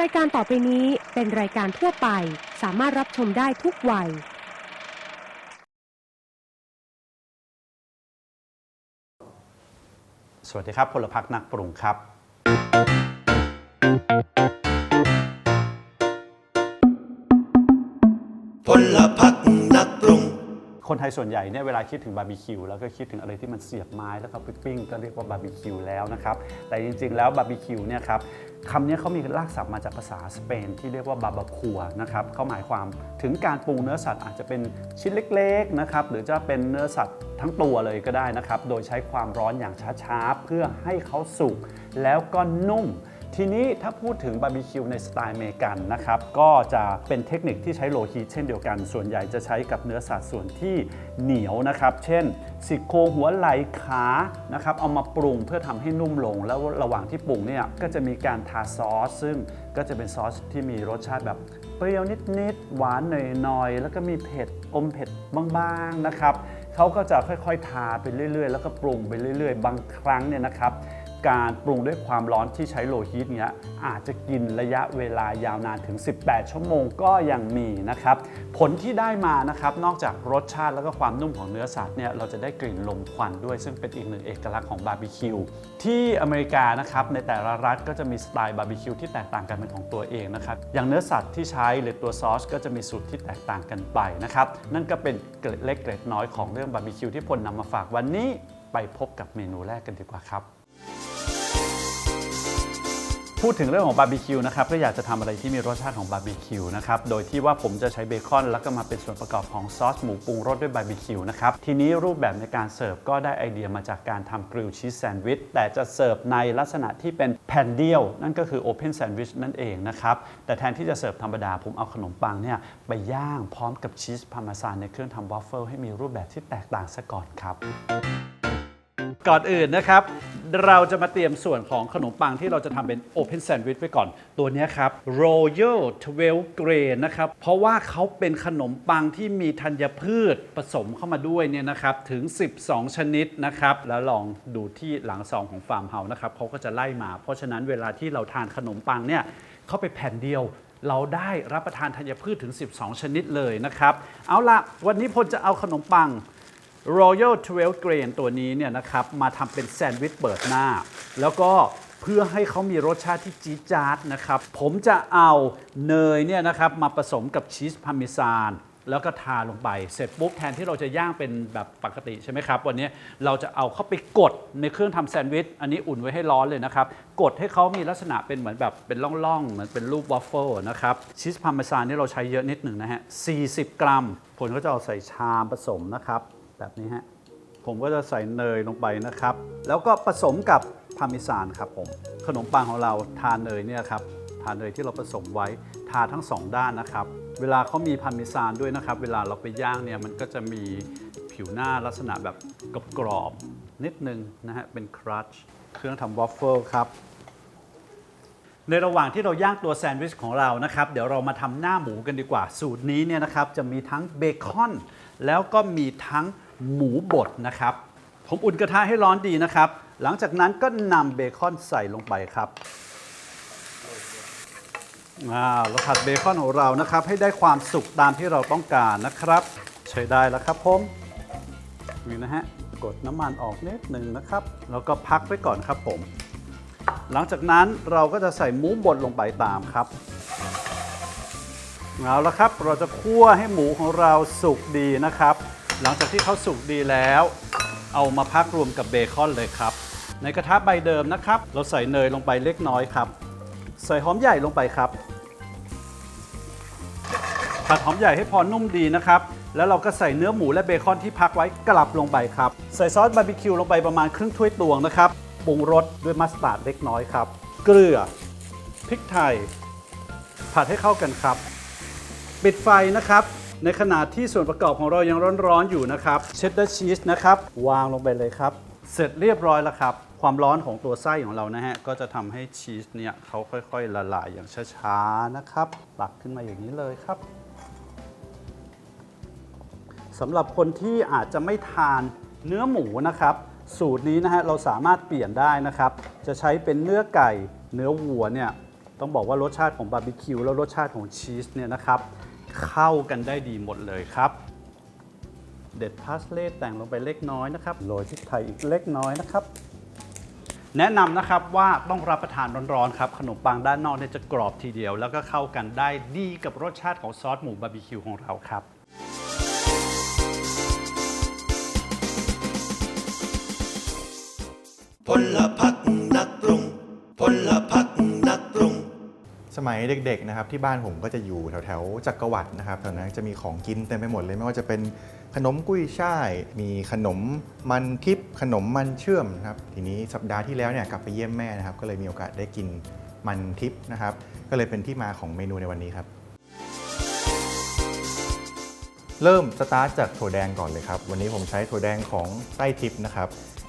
รายการต่อไปนี้เป็นรายการทั่วไป สามารถรับชมได้ทุกวัย สวัสดีครับพลพักนักปรุงครับ พลพักนักปรุง คนไทยส่วนใหญ่เนี่ยเวลาคิดถึงบาร์บีคิวแล้วก็คิดถึงอะไรที่มันเสียบไม้แล้วก็ไปปิ้งก็เรียกว่าบาร์บีคิวแล้วนะครับแต่จริงๆแล้วบาร์บีคิวเนี่ยครับคำนี้เขามีรากศัพท์มาจากภาษาสเปนที่เรียกว่าบาบาคัวนะครับเขาหมายความถึงการปรุงเนื้อสัตว์อาจจะเป็นชิ้นเล็กๆนะครับหรือจะเป็นเนื้อสัตว์ทั้งตัวเลยก็ได้นะครับโดยใช้ความร้อนอย่างช้าๆเพื่อให้เขาสุกแล้วก็นุ่ม ทีนี้ถ้าพูดถึงบาร์บีคิวในสไตล์อเมริกันนะครับ ก็จะเป็นเทคนิคที่ใช้โลฮีทเช่นเดียวกัน ส่วนใหญ่จะใช้กับเนื้อสัตว์ส่วนที่เหนียวนะครับ เช่นซี่โครงหัวไหล่ขานะครับเอามาปรุงเพื่อทำให้นุ่มลง แล้วระหว่างที่ปรุงเนี่ยก็จะมีการทาซอส ซึ่งก็จะเป็นซอสที่มีรสชาติแบบเปรี้ยวนิดๆหวานหน่อยๆแล้วก็มีเผ็ดอมเผ็ดบางๆนะครับเขาก็จะค่อยๆทาไปเรื่อยๆ แล้วก็ปรุงไปเรื่อย ๆ บางครั้งเนี่ยนะครับ การปรุงด้วยความร้อนที่ใช้โลฮีตเนี้ยอาจจะกินระยะเวลายาวนานถึง 18 ชั่วโมงก็ยังมีนะครับ ผลที่ได้มานะครับนอกจากรสชาติแล้วก็ความนุ่มของเนื้อสัตว์เนี่ยเราจะได้กลิ่นลมควันด้วยซึ่งเป็นอีกหนึ่งเอกลักษณ์ของบาร์บีคิวที่อเมริกานะครับในแต่ละรัฐก็จะมีสไตล์บาร์บีคิวที่แตกต่างกันเป็นของตัวเองนะครับอย่างเนื้อสัตว์ที่ใช้หรือตัวซอสก็จะมีสูตรที่แตกต่างกันไปนะครับนั่นก็เป็นเกร็ดเล็กเกร็ดน้อยของเรื่องบาร์บีคิวที่พลนำมาฝากวันนี้ไปพบกับเมนูแรกกันดีกว่าครับ พูดถึงเรื่องของบาร์บีคิวนะครับก็อยากจะทำอะไรที่มีรสชาติของบาร์บีคิวนะครับโดยที่ว่าผมจะใช้เบคอน แล้วก็มาเป็นส่วนประกอบของซอสหมูปรุงรสด้วยบาร์บีคิวนะครับทีนี้รูปแบบในการเสิร์ฟก็ได้ไอเดียมาจากการทำกริลชีสแซนด์วิชแต่จะเสิร์ฟในลักษณะที่เป็นแผ่นเดียว นั่นก็คือโอเพนแซนด์วิชนั่นเองนะครับแต่แทนที่จะเสิร์ฟธรรมดาผมเอาขนมปังเนี่ยไปย่างพร้อมกับชีสพาร์เมซานในเครื่องทำวอฟเฟิลให้มีรูปแบบที่แตกต่างซะก่อนครับ ก่อนอื่นนะครับ เราจะมาเตรียมส่วนของขนมปังที่เราจะทำเป็น Open Sandwich ไว้ก่อน ตัวนี้ครับ Royal 12 Grain นะครับ เพราะว่าเขาเป็นขนมปังที่มีธัญพืชผสมเข้ามาด้วยเนี่ยนะครับ ถึง 12 ชนิดนะครับ แล้วลองดูที่หลังซองของฟาร์มเฮาส์นะครับเขาก็จะไล่มา เพราะฉะนั้นเวลาที่เราทานขนมปังเนี่ยเข้าไปแผ่นเดียวเราได้รับประทานธัญพืชถึง 12 ชนิดเลยนะครับ เอาละวันนี้พลจะเอาขนมปัง Royal 12 Grain ตัวนี้เนี่ยนะครับมาทำเป็นแซนด์วิชเปิดหน้า แล้วก็เพื่อให้เขามีรสชาติที่จี๊ดจ๊าดนะครับ ผมจะเอาเนยเนี่ยนะครับมาผสมกับชีสพาร์เมซานแล้วก็ทาลงไปเสร็จปุ๊บแทนที่เราจะย่างเป็นแบบปกติใช่ไหมครับ วันนี้เราจะเอาเข้าไปกดในเครื่องทำแซนด์วิช อันนี้อุ่นไว้ให้ร้อนเลยนะครับ กดให้เขามีลักษณะเป็นเหมือนแบบเป็นร่องๆ เหมือนเป็นรูปวอฟเฟิลนะครับชีสพาร์เมซานนี่เราใช้เยอะนิดหนึ่งนะฮะ40 กรัมผลก็จะเอาใส่ชามผสมนะครับ แบบนี้ฮะผมก็จะใส่เนยลงไปนะครับ แล้วก็ผสมกับพาเมซานครับผมขนมปังของเราทานเนยเนี่ยครับทานเนยที่เราผสมไว้ทาทั้งสองด้านนะครับ เวลาเขามีพาเมซานด้วยนะครับ เวลาเราไปย่างเนี่ยมันก็จะมีผิวหน้าลักษณะแบบกรอบๆนิดนึงนะฮะเป็นครัชเครื่องทำวอฟเฟิลครับในระหว่างที่เราย่างตัวแซนด์วิชของเรานะครับ เดี๋ยวเรามาทำหน้าหมูกันดีกว่า สูตรนี้เนี่ยนะครับจะมีทั้งเบคอน แล้วก็มีทั้ง หมูบดนะครับ ผมอุ่นกระทะให้ร้อนดีนะครับ หลังจากนั้นก็นำเบคอนใส่ลงไปครับอ่าเราผัดเบคอนของเรานะครับ ให้ได้ความสุกตามที่เราต้องการนะครับ ใช้ได้แล้วครับผมนี่นะฮะกดน้ำมันออกนิดหนึ่งนะครับ แล้วก็พักไว้ก่อนครับผม หลังจากนั้นเราก็จะใส่หมูบดลงไปตามครับเอาละครับ เราจะคั่วให้หมูของเราสุกดีนะครับ หลังจากที่เขาสุกดีแล้ว เอามาพักรวมกับเบคอนเลยครับ ในกระทะใบเดิมนะครับ เราใส่เนยลงไปเล็กน้อยครับ ใส่หอมใหญ่ลงไปครับ ผัดหอมใหญ่ให้พอนุ่มดีนะครับ แล้วเราก็ใส่เนื้อหมูและเบคอนที่พักไว้กลับลงไปครับ ใส่ซอสบาร์บีคิวลงไปประมาณครึ่งถ้วยตวงนะครับ ปรุงรสด้วยมัสตาร์ดเล็กน้อยครับ เกลือ พริกไทย ผัดให้เข้ากันครับ ปิดไฟนะครับ ในขณะที่ส่วนประกอบของเรายังร้อนๆอยู่นะครับเชดดาร์ชีสนะครับวางลงไปเลยครับ เสร็จเรียบร้อยแล้วครับ ความร้อนของตัวไส้ของเรานะฮะก็จะทำให้ชีสเนี่ยเขาค่อยๆ ละลายอย่างช้าๆนะครับตักขึ้นมาอย่างนี้เลยครับสำหรับคนที่อาจจะไม่ทานเนื้อหมูนะครับ สูตรนี้นะฮะเราสามารถเปลี่ยนได้นะครับ จะใช้เป็นเนื้อไก่เนื้อวัวเนี่ยต้องบอกว่ารสชาติของบาร์บีคิวแล้วรสชาติของชีสเนี่ยนะครับ เข้ากันได้ดีหมดเลยครับ เด็ดพาสเลย์แต่งลงไปเล็กน้อยนะครับโรยพริกไทยอีกเล็กน้อยนะครับ แนะนำนะครับว่าต้องรับประทานร้อนๆครับ ขนมปังด้านนอกเนี่ยจะกรอบทีเดียว แล้วก็เข้ากันได้ดีกับรสชาติของซอสหมูบาร์บีคิวของเราครับพลพัก มัยเด็กๆนะครับที่บ้านผมก็จะอยู่แถวๆจักรวรรดินะครับแถวนั้นจะมีของกินเต็มไปหมดเลยไม่ว่าจะเป็นขนมกุ้ยช่าย มีขนมมันทิพย์ขนมมันเชื่อมนะครับทีนี้สัปดาห์ที่แล้วเนี่ยกลับไปเยี่ยมแม่นะครับก็เลยมีโอกาสได้กินมันทิพย์นะครับก็เลยเป็นที่มาของเมนูในวันนี้ครับเริ่มสตาร์ทจากถั่วแดงก่อนเลยครับ วันนี้ผมใช้ถั่วแดงของไต้ทิพย์นะครับ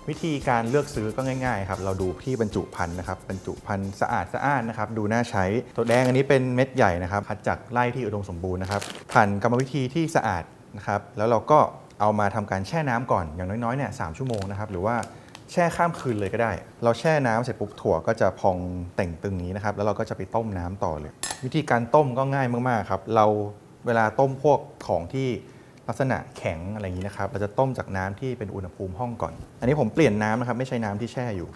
วิธีการเลือกซื้อก็ง่ายๆครับเราดูที่บรรจุภัณฑ์นะครับบรรจุภัณฑ์สะอาดสะอ้านนะครับดูน่าใช้ถั่วแดงอันนี้เป็นเม็ดใหญ่นะครับคัดจากไร่ที่อุดมสมบูรณ์นะครับผ่านกรรมวิธีที่สะอาดนะครับแล้วเราก็เอามาทำการแช่น้ำก่อนอย่างน้อยๆเนี่ยสามชั่วโมงนะครับหรือว่าแช่ข้ามคืนเลยก็ได้ เราแช่น้ำเสร็จปุ๊บถั่วก็จะพองเต่งตึงนี้นะครับแล้วเราก็จะไปต้มน้ำต่อเลย วิธีการต้มก็ง่ายมากๆครับเราเวลาต้มพวกของที่ ลักษณะแข็งอะไรอย่างนี้นะครับ เราจะต้มจากน้ำที่เป็นอุณหภูมิห้องก่อน อันนี้ผมเปลี่ยนน้ำนะครับ ไม่ใช่น้ำที่แช่อยู่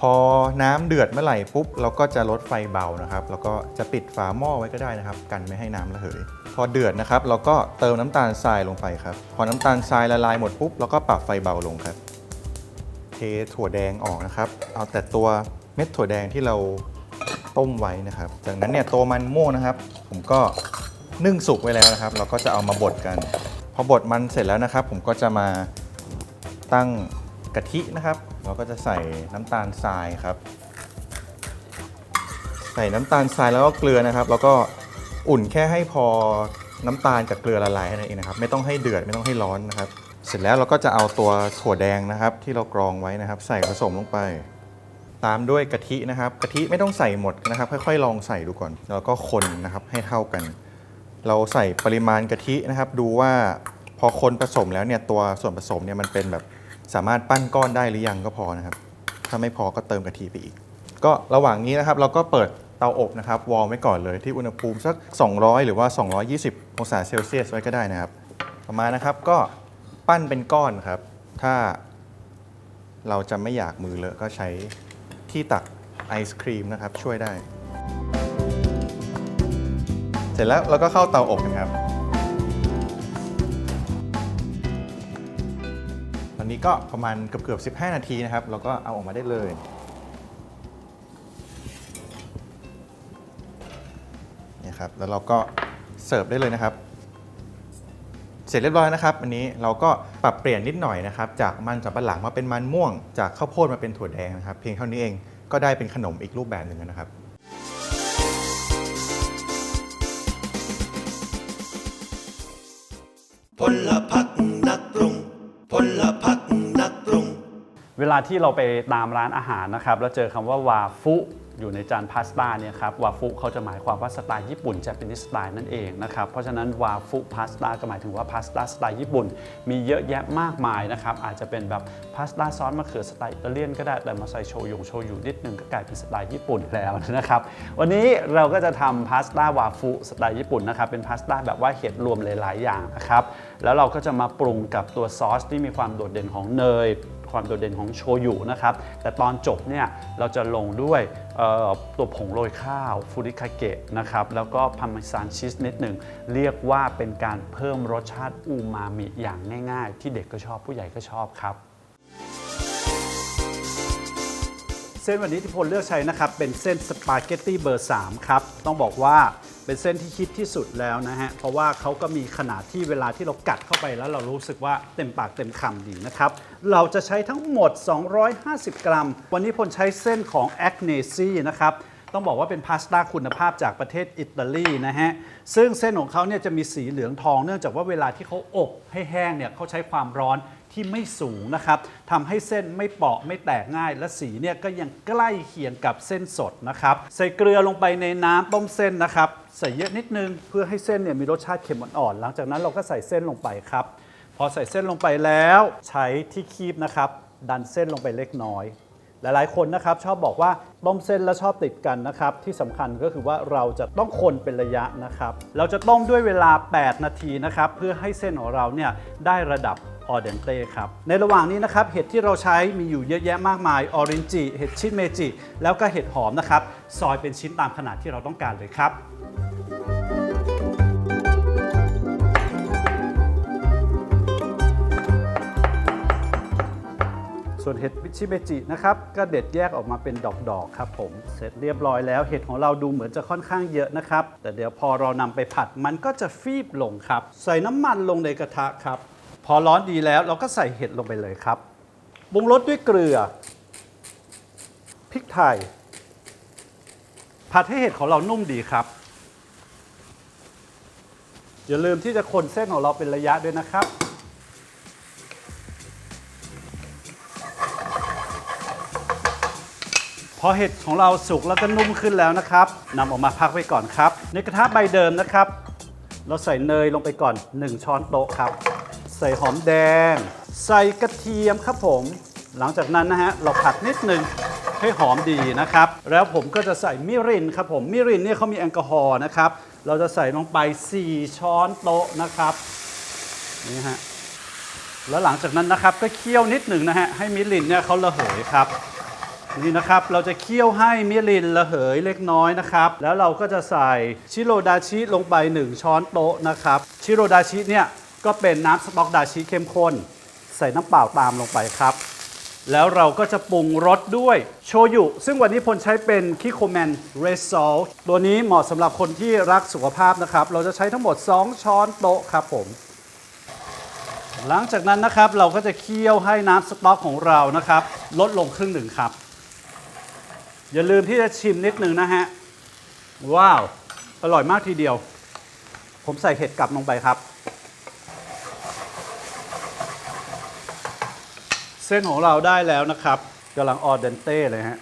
พอน้ำเดือดเมื่อไหร่ปุ๊บเราก็จะลดไฟเบานะครับ แล้วก็จะปิดฝาหม้อไว้ก็ได้นะครับ กันไม่ให้น้ำระเหย พอเดือดนะครับ เราก็เติมน้ำตาลทรายลงไปครับ พอน้ำตาลทรายละลายหมดปุ๊บเราก็ปรับไฟเบาลงครับ เทถั่วแดงออกนะครับ เอาแต่ตัวเม็ดถั่วแดงที่เราต้มไว้นะครับ จากนั้นเนี่ยตัวมันม่วงนะครับ ผมก็ นึ่งสุกไว้แล้วนะครับ เราก็จะเอามาบดกันพอบดมันเสร็จแล้วนะครับ ผมก็จะมาตั้งกะทินะครับ เราก็จะใส่น้ำตาลทรายครับ ใส่น้ำตาลทรายแล้วก็เกลือนะครับ แล้วก็อุ่นแค่ให้พอน้ำตาลกับเกลือละลายแค่นั้นเองนะครับ ไม่ต้องให้เดือดไม่ต้องให้ร้อนนะครับ เสร็จแล้วเราก็จะเอาตัวถั่วแดงนะครับ ที่เรากรองไว้นะครับ ใส่ผสมลงไป ตามด้วยกะทินะครับกะทิไม่ต้องใส่หมดนะครับ ค่อยๆ ลองใส่ดูก่อน แล้วก็คนนะครับให้เท่ากัน เราใส่ปริมาณกะทินะครับ ดูว่าพอคนผสมแล้วเนี่ยตัวส่วนผสมเนี่ยมันเป็นแบบสามารถปั้นก้อนได้หรือยังก็พอนะครับ ถ้าไม่พอก็เติมกะทิไปอีก ก็ระหว่างนี้นะครับ เราก็เปิดเตาอบนะครับ วอร์มไว้ก่อนเลยที่อุณหภูมิสัก 200 หรือว่า 220 องศาเซลเซียสไว้ก็ได้นะครับ ต่อมานะครับก็ปั้นเป็นก้อนครับ ถ้าเราจะไม่อยากมือเลอะก็ใช้ที่ตักไอศครีมนะครับช่วยได้ เสร็จแล้วเราก็เข้าเตาอบกันครับวันนี้ก็ประมาณเกือบๆ15 นาทีนะครับ เราก็เอาออกมาได้เลยเนี่ยครับ แล้วเราก็เสิร์ฟได้เลยนะครับ เสร็จเรียบร้อยนะครับ อันนี้เราก็ปรับเปลี่ยนนิดหน่อยนะครับ จากมันสำปะหลังมาเป็นมันม่วง จากข้าวโพดมาเป็นถั่วแดงนะครับ เพียงเท่านี้เอง ก็ได้เป็นขนมอีกรูปแบบหนึ่งนะครับ พลพักนักปรุงพลพักนักปรุง เวลาที่เราไปตามร้านอาหารนะครับ แล้วเจอคำว่าวาฟุ อยู่ในจานพาสต้าเนี่ยครับวาฟุเขาจะหมายความว่าสไตล์ญี่ปุ่น Japanese สไตล์นั่นเองนะครับเพราะฉะนั้นวาฟุพาสต้าก็หมายถึงว่าพาสต้าสไตล์ญี่ปุ่น มีเยอะแยะมากมายนะครับอาจจะเป็นแบบพาสต้าซอสมะเขือสไตล์อิตาเลียนก็ได้แต่มาใส่โชยุโชยุนิดนึงก็กลายเป็นสไตล์ญี่ปุ่นแล้วนะครับวันนี้เราก็จะทำพาสต้าวาฟุสไตล์ญี่ปุ่นนะครับเป็นพาสต้าแบบว่าเห็ดรวมหลาย ๆ อย่างนะครับแล้วเราก็จะมาปรุงกับตัวซอสที่มีความโดดเด่นของเนย ความโดดเด่นของโชยุนะครับ แต่ตอนจบเนี่ยเราจะลงด้วยตัวผงโรยข้าวฟูริคาเกะนะครับ แล้วก็พาร์เมซานชีสนิดหนึ่ง เรียกว่าเป็นการเพิ่มรสชาติอูมามิอย่างง่ายๆ ที่เด็กก็ชอบผู้ใหญ่ก็ชอบครับเส้นวันนี้ที่พลเลือกใช้นะครับ เป็นเส้นสปาเกตตี้เบอร์ 3 ครับ ต้องบอกว่า เป็นเส้นที่คิดที่สุดแล้วนะฮะ เพราะว่าเขาก็มีขนาดที่เวลาที่เรากัดเข้าไปแล้วเรารู้สึกว่าเต็มปากเต็มคำดีนะครับ เราจะใช้ทั้งหมด 250 กรัม วันนี้พลใช้เส้นของแอคเนซีนะครับ ต้องบอกว่าเป็นพาสต้าคุณภาพจากประเทศอิตาลีนะฮะ ซึ่งเส้นของเขาเนี่ยจะมีสีเหลืองทองเนื่องจากว่าเวลาที่เขาอบให้แห้งเนี่ยเขาใช้ความร้อนที่ไม่สูงนะครับทำให้เส้นไม่เปาะไม่แตกง่าย และสีเนี่ยก็ยังใกล้เคียงกับเส้นสดนะครับ ใส่เกลือลงไปในน้ำต้มเส้นนะครับ ใส่เยอะนิดนึงเพื่อให้เส้นเนี่ยมีรสชาติเค็มอ่อนๆหลังจากนั้นเราก็ใส่เส้นลงไปครับ พอใส่เส้นลงไปแล้ว ใช้ที่คีบนะครับ ดันเส้นลงไปเล็กน้อย ลายๆ คนนะครับชอบบอกว่าต้มเส้นแล้วชอบติดกันนะครับ ที่สำคัญก็คือว่าเราจะต้องคนเป็นระยะนะครับ เราจะต้มด้วยเวลา 8 นาทีนะครับ เพื่อให้เส้นของเราเนี่ยได้ระดับออเดนเต้ครับ ในระหว่างนี้นะครับ เห็ดที่เราใช้มีอยู่เยอะแยะมากมาย ออรินจิ เห็ดชิเมจิ แล้วก็เห็ดหอมนะครับ ซอยเป็นชิ้นตามขนาดที่เราต้องการเลยครับ ส่วนเห็ดชิเมจินะครับก็เด็ดแยกออกมาเป็นดอกๆครับผมเสร็จเรียบร้อยแล้วเห็ดของเราดูเหมือนจะค่อนข้างเยอะนะครับ แต่เดี๋ยวพอเรานำไปผัดมันก็จะฟีบลงครับ ใส่น้ำมันลงในกระทะครับ พอร้อนดีแล้วเราก็ใส่เห็ดลงไปเลยครับปรุงรสด้วยเกลือพริกไทย ผัดให้เห็ดของเรานุ่มดีครับอย่าลืมที่จะคนเส้นของเราเป็นระยะด้วยนะครับ พอเห็ดของเราสุกแล้วก็นุ่มขึ้นแล้วนะครับนำออกมาพักไว้ก่อนครับ ในกระทะใบเดิมนะครับ เราใส่เนยลงไปก่อน 1 ช้อนโต๊ะครับ ใส่หอมแดง ใส่กระเทียมครับผม หลังจากนั้นนะฮะเราผัดนิดนึงให้หอมดีนะครับ แล้วผมก็จะใส่มิรินครับผมมิรินเนี่ยเขามีแอลกอฮอล์นะครับ เราจะใส่ลงไป 4 ช้อนโต๊ะนะครับนี่ฮะแล้วหลังจากนั้นนะครับก็เคี่ยวนิดหนึ่งนะฮะให้มิรินเนี่ยเขาระเหยครับ นี่นะครับ เราจะเคี่ยวให้มิรินระเหยเล็กน้อยนะครับ แล้วเราก็จะใส่ชิโรดาชิลงไป 1 ช้อนโต๊ะนะครับ ชิโรดาชิเนี่ยก็เป็นน้ำสต๊อกดาชิเข้มข้น ใส่น้ำเปล่าตามลงไปครับ แล้วเราก็จะปรุงรสด้วยโชยุ ซึ่งวันนี้พลใช้เป็นคิโคแมนเรซซอลตัวนี้เหมาะสำหรับคนที่รักสุขภาพนะครับ เราจะใช้ทั้งหมด 2 ช้อนโต๊ะครับผมหลังจากนั้นนะครับเราก็จะเคี่ยวให้น้ำสต๊อกของเรานะครับ ลดลงครึ่งหนึ่งครับ อย่าลืมที่จะชิมนิดนึงนะฮะ ว้าว อร่อยมากทีเดียว ผมใส่เห็ดกลับลงไปครับ เส้นของเราได้แล้วนะครับกำลังออเดนเต้เลยฮะ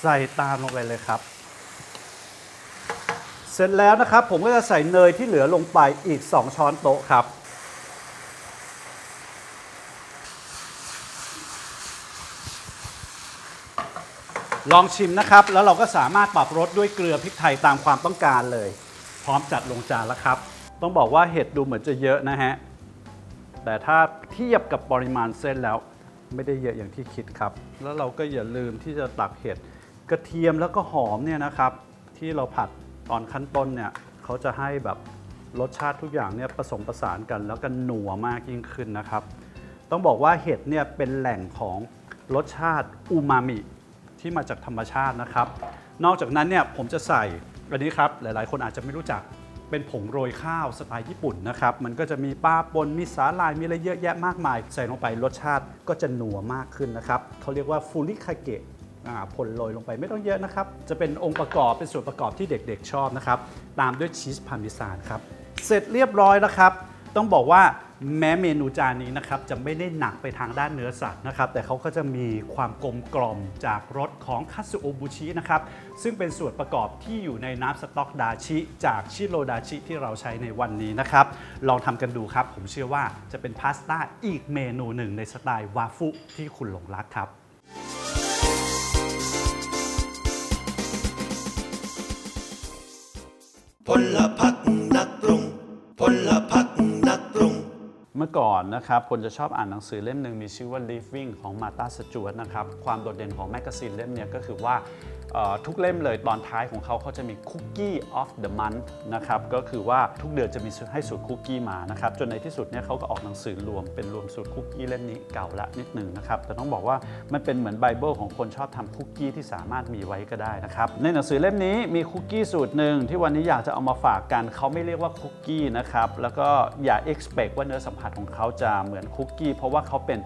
ใส่ตามลงไปเลยครับ เสร็จแล้วนะครับ ผมก็จะใส่เนยที่เหลือลงไปอีก 2 ช้อนโต๊ะครับ ลองชิมนะครับ แล้วเราก็สามารถปรับรสด้วยเกลือพริกไทยตามความต้องการเลย พร้อมจัดลงจานแล้วครับ ต้องบอกว่าเห็ดดูเหมือนจะเยอะนะฮะ แต่ถ้าเทียบกับปริมาณเส้นแล้ว ไม่ได้เยอะอย่างที่คิดครับ แล้วเราก็อย่าลืมที่จะตักเห็ดกระเทียมแล้วก็หอมเนี่ยนะครับ ที่เราผัดตอนขั้นต้นเนี่ยเขาจะให้แบบรสชาติทุกอย่างเนี่ยผสมผสานกัน แล้วก็หนัวมากยิ่งขึ้นนะครับ ต้องบอกว่าเห็ดเนี่ยเป็นแหล่งของรสชาติอูมามิ ที่มาจากธรรมชาตินะครับ นอกจากนั้นเนี่ยผมจะใส่อันนี้ครับหลายๆ คนอาจจะไม่รู้จักเป็นผงโรยข้าวสไตล์ญี่ปุ่นนะครับ มันก็จะมีปลาปนมีสาลายมีอะไรเยอะแยะมากมาย ใส่ลงไปรสชาติก็จะหนัวมากขึ้นนะครับเขาเรียกว่าฟูริคาเกะผลโรยลงไปไม่ต้องเยอะนะครับ จะเป็นองค์ประกอบเป็นส่วนประกอบที่เด็กๆชอบนะครับ ตามด้วยชีสพาร์เมซานครับ เสร็จเรียบร้อยแล้วครับ ต้องบอกว่าแม้เมนูจานนี้นะครับจะไม่ได้หนักไปทางด้านเนื้อสัตว์นะครับ แต่เขาก็จะมีความกลมกล่อมจากรส ของคัตสึโอบุชินะครับ ซึ่งเป็นส่วนประกอบที่อยู่ในน้ำสต๊อกดาชิ จากชิโรดาชิที่เราใช้ในวันนี้นะครับ ลองทำกันดูครับ ผมเชื่อว่าจะเป็นพาสต้าอีกเมนูหนึ่งในสไตล์วาฟุที่คุณหลงรักครับพล เมื่อก่อนนะครับคนจะชอบอ่านหนังสือเล่มหนึ่งมีชื่อว่า Living ของมาตาสจวตนะครับ ความโดดเด่นของแมกกาซีนเล่มนี้ก็คือว่า ทุกเล่มเลยตอนท้ายของเขาเขาจะมี Cookie of the Month นะครับก็คือว่าทุกเดือนจะมีให้สูตรคุกกี้มานะครับจนในที่สุดเนี่ยเขาก็ออกหนังสือรวมเป็นรวมสูตรคุกกี้เล่มนี้เก่าละนิดหนึ่งนะครับแต่ต้องบอกว่ามันเป็นเหมือนไบเบิลของคนชอบทำคุกกี้ที่สามารถมีไว้ก็ได้นะครับในหนังสือเล่มนี้มีคุกกี้สูตรหนึ่งที่วันนี้อยากจะเอามาฝากกันเขาไม่เรียกว่าคุกกี้นะครับแล้วก็อย่า expect ว่าเนื้อสัมผัสของเขาจะเหมือนคุกกี้เพราะว่าเขาเป็น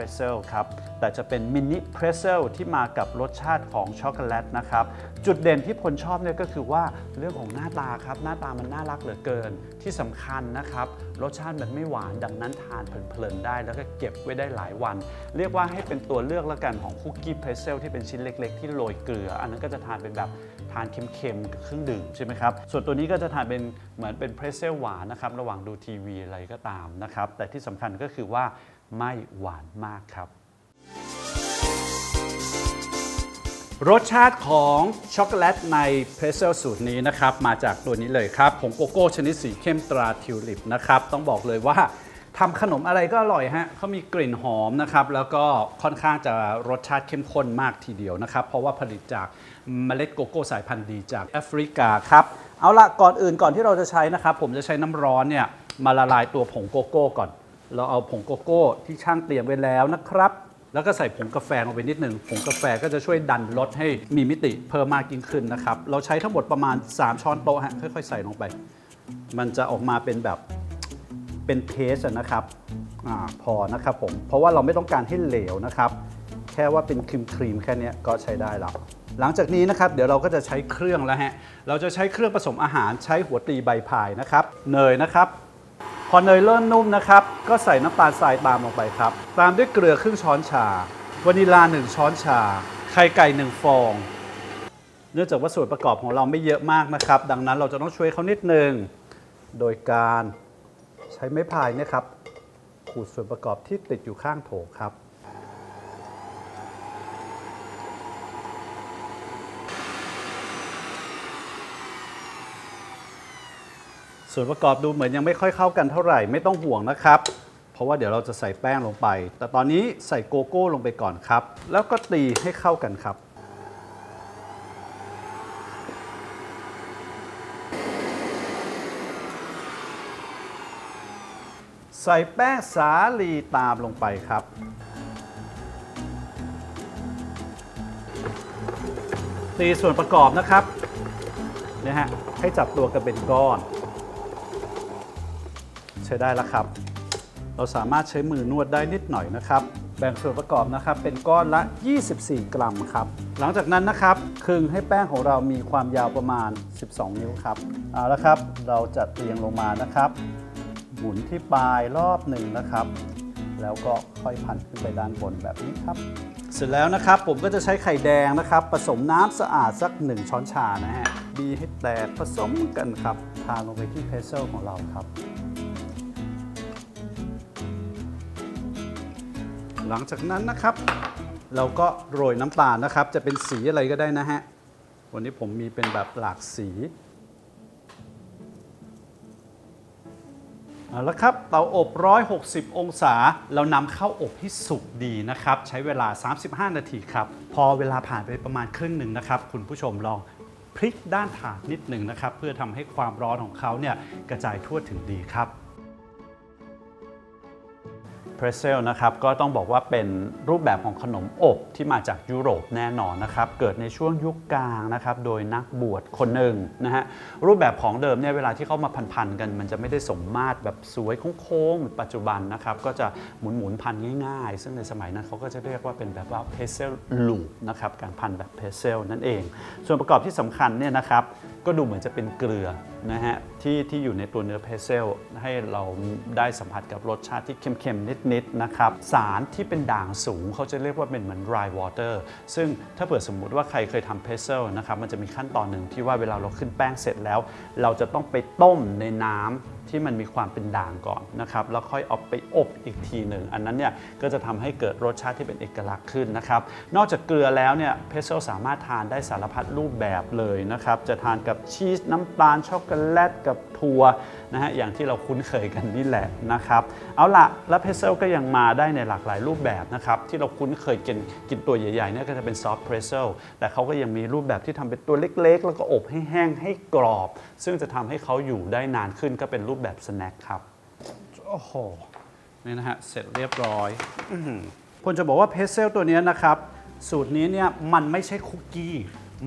รสเซลครับ แต่จะเป็นมินิเพรสเซลที่มากับรสชาติของช็อกโกแลตนะครับ จุดเด่นที่พลชอบเนี่ยก็คือว่าเรื่องของหน้าตาครับ หน้าตามันน่ารักเหลือเกิน ที่สำคัญนะครับ รสชาติมันไม่หวานดังนั้นทานเพลินๆได้ แล้วก็เก็บไว้ได้หลายวัน เรียกว่าให้เป็นตัวเลือกแล้วกันของคุกกี้เพรสเซลที่เป็นชิ้นเล็ก ๆ ที่โรยเกลือ อันนั้นก็จะทานเป็นแบบทานเค็มๆกับเครื่องดื่มใช่ไหมครับ ส่วนตัวนี้ก็จะทานเป็นเหมือนเป็นเพรสเซลหวานนะครับ ระหว่างดูทีวีอะไรก็ตามนะครับ แต่ที่สำคัญก็คือว่า ไม่หวานมากครับ รสชาติของช็อกโกแลตในเพรสเซลสูตรนี้นะครับ มาจากตัวนี้เลยครับผงโกโก้ชนิดสีเข้มตราทิวลิปนะครับ ต้องบอกเลยว่าทำขนมอะไรก็อร่อยฮะเขามีกลิ่นหอมนะครับ แล้วก็ค่อนข้างจะรสชาติเข้มข้นมากทีเดียวนะครับ เพราะว่าผลิตจากเมล็ดโกโก้สายพันธุ์ดีจากแอฟริกาครับ เอาละก่อนอื่นก่อนที่เราจะใช้นะครับ ผมจะใช้น้ำร้อนเนี่ยมาละลายตัวผงโกโก้ก่อน เราเอาผงโกโก้ที่ช่างเตรียมไว้แล้วนะครับ แล้วก็ใส่ผงกาแฟลงไปนิดหนึ่งผงกาแฟก็จะช่วยดันรสให้มีมิติเพิ่มมากยิ่งขึ้นนะครับ เราใช้ทั้งหมดประมาณ 3 ช้อนโต๊ะฮะค่อยๆ ใส่ลงไป มันจะออกมาเป็นแบบเป็นเพสนะครับอาพอนะครับผม เพราะว่าเราไม่ต้องการให้เหลวนะครับ แค่ว่าเป็นครีมครีมแค่นี้ก็ใช้ได้แล้วหลังจากนี้นะครับเดี๋ยวเราก็จะใช้เครื่องแล้วฮะ เราจะใช้เครื่องผสมอาหารใช้หัวตีใบพายนะครับ เนยนะครับ พอเนยเริ่มนุ่มนะครับ ก็ใส่น้ำตาลทรายตามลงไปครับ ตามด้วยเกลือครึ่งช้อนชาวานิลา 1 ช้อนชา ไข่ไก่ 1 ฟอง เนื่องจากว่าส่วนประกอบของเราไม่เยอะมากนะครับ ดังนั้นเราจะต้องช่วยเขานิดนึง โดยการใช้ไม้พายเนี่ยครับ ขูดส่วนประกอบที่ติดอยู่ข้างโถครับ ส่วนประกอบดูเหมือนยังไม่ค่อยเข้ากันเท่าไหร่ไม่ต้องห่วงนะครับ เพราะว่าเดี๋ยวเราจะใส่แป้งลงไป แต่ตอนนี้ใส่โกโก้ลงไปก่อนครับ แล้วก็ตีให้เข้ากันครับ ใส่แป้งสาลีตามลงไปครับตีส่วนประกอบนะครับนะฮะให้จับตัวกันเป็นก้อน ใช้ได้แล้วครับ เราสามารถใช้มือนวดได้นิดหน่อยนะครับ แบ่งส่วนประกอบนะครับเป็นก้อนละ 24 กรัมครับ หลังจากนั้นนะครับคลึงให้แป้งของเรามีความยาวประมาณ 12 นิ้วครับเอาละครับ เราจะเรียงลงมานะครับ หมุนที่ปลายรอบหนึ่งนะครับ แล้วก็ค่อยพันขึ้นไปด้านบนแบบนี้ครับ เสร็จแล้วนะครับผมก็จะใช้ไข่แดงนะครับ ผสมน้ำสะอาดสัก 1 ช้อนชานะฮะบีให้แตกผสมกันครับทาลงไปที่เพรสเซลของเราครับ หลังจากนั้นนะครับ เราก็โรยน้ำตาลนะครับ จะเป็นสีอะไรก็ได้นะฮะ วันนี้ผมมีเป็นแบบหลากสีเอาละครับเตาอบ 160 องศา เรานำเข้าอบให้สุกดีนะครับ ใช้เวลา 35 นาทีครับ พอเวลาผ่านไปประมาณครึ่งหนึ่งนะครับ คุณผู้ชมลองพลิกด้านถาดนิดหนึ่งนะครับ เพื่อทำให้ความร้อนของเขาเนี่ยกระจายทั่วถึงดีครับ เพรสเซลนะครับก็ต้องบอกว่าเป็นรูปแบบของขนมอบที่มาจากยุโรปแน่นอนนะครับเกิดในช่วงยุคกลางนะครับโดยนักบวชคนหนึ่งนะฮะรูปแบบของเดิมเนี่ยเวลาที่เขามาพันๆกัน มันจะไม่ได้สมมาตรแบบสวยโค้งๆเหมือนปัจจุบันนะครับก็จะหมุนๆพันง่ายๆ ซึ่งในสมัยนั้นเขาก็จะเรียกว่าเป็นแบบว่าเพรสเซลลูปนะครับการพันแบบเพรสเซลนั่นเอง ส่วนประกอบที่สำคัญเนี่ยนะครับ ก็ดูเหมือนจะเป็นเกลือนะฮะที่ที่อยู่ในตัวเนื้อเพสเซลให้เราได้สัมผัสกับรสชาติที่เค็มๆ นิดๆนะครับสารที่เป็นด่างสูงเขาจะเรียกว่าเป็นเหมือน dry water ซึ่งถ้าเผื่อสมมุติว่าใครเคยทำเพสเซลนะครับมันจะมีขั้นตอนหนึ่งที่ว่าเวลาเราขึ้นแป้งเสร็จแล้ว เราจะต้องไปต้มในน้ำ ที่มันมีความเป็นด่างก่อนนะครับแล้วค่อยเอาไปอบอีกทีหนึ่ง อันนั้นเนี่ยก็จะทำให้เกิดรสชาติที่เป็นเอกลักษณ์ขึ้นนะครับ นอกจากเกลือแล้วเนี่ยเพสเซลสามารถทานได้สารพัดรูปแบบเลยนะครับ จะทานกับชีสน้ำตาลช็อกโกแลตกับถั่ว นะฮะอย่างที่เราคุ้นเคยกันนี่แหละนะครับ เอาละแล้วเพรสเซลก็ยังมาได้ในหลากหลายรูปแบบนะครับที่เราคุ้นเคยกินกินตัวใหญ่ๆเนี่ยก็จะเป็นซอฟต์เพรสเซลแต่เขาก็ยังมีรูปแบบที่ทำเป็นตัวเล็ก ๆ แล้วก็อบให้แห้งให้กรอบ ซึ่งจะทำให้เขาอยู่ได้นานขึ้นก็เป็นรูปแบบสแน็คครับโอ้โหนี่นะฮะเสร็จเรียบร้อยอื้อหือผมจะบอกว่าเพรสเซลตัวเนี้ยนะครับสูตรนี้เนี่ยมันไม่ใช่คุกกี้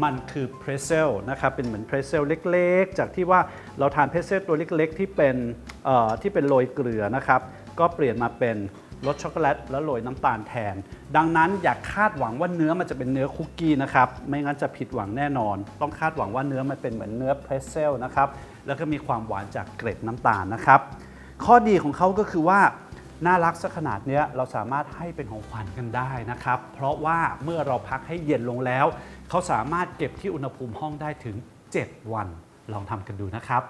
มันคือเพรสเซลนะครับเป็นเหมือนเพรสเซลเล็กๆ จากที่ว่าเราทานเพรสเซลตัวเล็กๆ ที่เป็นที่เป็นโรยเกลือนะครับก็เปลี่ยนมาเป็นรสช็อกโกแลตแล้วโรยน้ำตาลแทน ดังนั้นอย่าคาดหวังว่าเนื้อมันจะเป็นเนื้อคุกกี้นะครับ ไม่งั้นจะผิดหวังแน่นอน ต้องคาดหวังว่าเนื้อมันเป็นเหมือนเนื้อเพรสเซลนะครับ แล้วก็มีความหวานจากเกล็ดน้ำตาลนะครับ ข้อดีของเขาก็คือว่า น่ารักสักขนาดนี้เราสามารถให้เป็นของขวัญกันได้นะครับ เพราะว่าเมื่อเราพักให้เย็นลงแล้ว เขาสามารถเก็บที่อุณหภูมิห้องได้ถึง 7 วัน ลองทำกันดูนะครับ